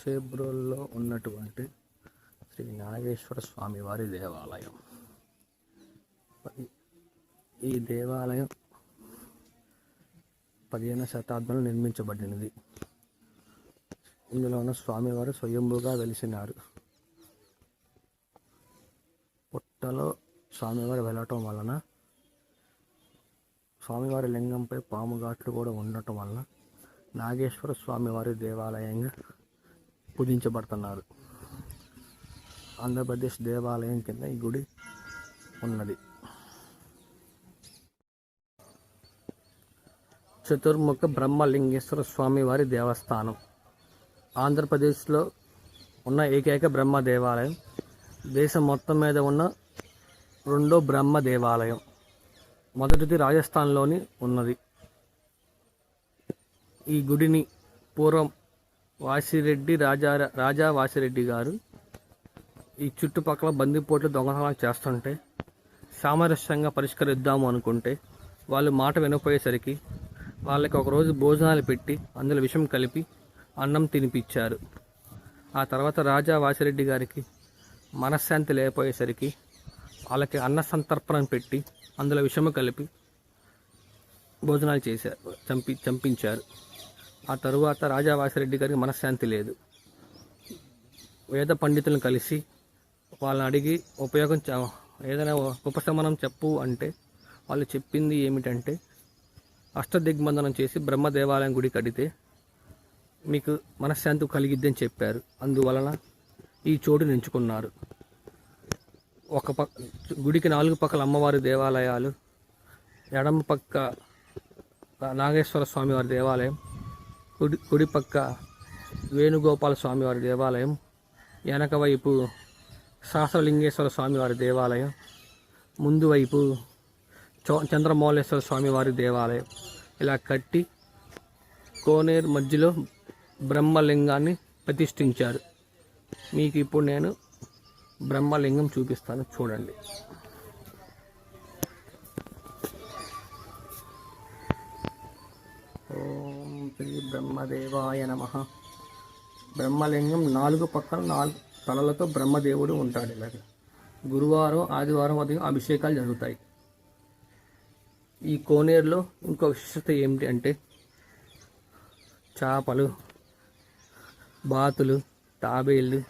చేబ్రోల్లో ఉన్నటువంటి శ్రీ నాగేశ్వర స్వామి వారి దేవాలయం. ఈ దేవాలయం పదిహేను శతాబ్దంలో నిర్మించబడినది. ఇందులో ఉన్న స్వామివారు స్వయంభూగా వెలిసినారు. పుట్టలో స్వామివారు వెళ్ళటం వలన స్వామివారి లింగంపై పాము ఘాట్లు కూడా ఉండటం వలన నాగేశ్వర స్వామివారి దేవాలయంగా పూజించబడుతున్నారు. ఆంధ్రప్రదేశ్ దేవాలయం కింద ఈ గుడి ఉన్నది. చతుర్ముఖ బ్రహ్మలింగేశ్వర స్వామి వారి దేవస్థానం. ఆంధ్రప్రదేశ్లో ఉన్న ఏకైక బ్రహ్మ దేవాలయం. దేశం మొత్తం మీద ఉన్న రెండో బ్రహ్మ దేవాలయం. మొదటిది రాజస్థాన్లోని ఉన్నది. ఈ గుడిని పూర్వం వాసిరెడ్డి రాజా రాజా వాసిరెడ్డి గారు ఈ చుట్టుపక్కల బందిపోట్లు దొంగతనాలు చేస్తుంటే సామరస్యంగా పరిష్కరిద్దాము అనుకుంటే వాళ్ళు మాట వినపోయేసరికి వాళ్ళకి ఒకరోజు భోజనాలు పెట్టి అందులో విషం కలిపి అన్నం తినిపించారు ఆ తర్వాత రాజా వాసిరెడ్డి గారికి మనశ్శాంతి లేకపోయేసరికి వాళ్ళకి అన్న సంతర్పణం పెట్టి అందులో విషము కలిపి భోజనాలు చేశారు చంపి చంపించారు. ఆ తరువాత రాజా వాసిరెడ్డి గారికి మనశ్శాంతి లేదు. వేద పండితులను కలిసి వాళ్ళని అడిగి ఉపయోగం ఏదైనా ఉపశమనం చెప్పు అంటే వాళ్ళు చెప్పింది ఏమిటంటే అష్టదిగ్బంధనం చేసి బ్రహ్మ దేవాలయం గుడి కడితే మీకు మనశ్శాంతి కలిగిద్దని చెప్పారు. అందువలన ఈ చోటుని ఎంచుకున్నారు ఒక పక్క గుడికి నాలుగు పక్కల అమ్మవారి దేవాలయాలు ఎడమ పక్క నాగేశ్వర స్వామి వారి దేవాలయం కుడి కుడిపక్క వేణుగోపాల స్వామివారి దేవాలయం వెనక వైపు సహస్రలింగేశ్వర స్వామివారి దేవాలయం ముందు వైపు చంద్రమౌళేశ్వర స్వామివారి దేవాలయం. ఇలా కట్టి కోనేరు మధ్యలో బ్రహ్మలింగాన్ని ప్రతిష్ఠించారు. మీకు ఇప్పుడు నేను బ్రహ్మలింగం చూపిస్తాను. చూడండి. బ్రహ్మదేవాయ నమ. బ్రహ్మలింగం నాలుగు పక్కన నాలుగు తలలతో బ్రహ్మదేవుడు ఉంటాడు ఇలాగ. గురువారం ఆదివారం ఉదయం అభిషేకాలు జరుగుతాయి. ఈ కోనేరులో ఇంకో విశిష్టత ఏమిటి అంటే చేపలు బాతులు తాబేళ్ళు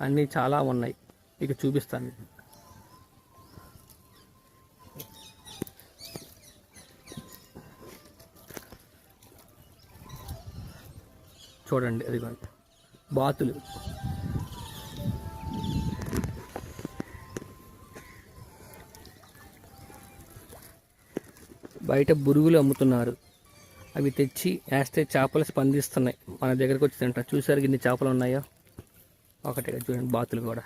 అన్నీ చాలా ఉన్నాయి. ఇక చూపిస్తాను. చూడండి అది బాతులు. బయట బురుగులు అమ్ముతున్నారు. అవి తెచ్చి వేస్తే చేపలు స్పందిస్తున్నాయి. మన దగ్గరకు వచ్చి తింటాం చూసారు ఇన్ని చేపలు ఉన్నాయో? ఒకటి చూడండి బాతులు కూడా.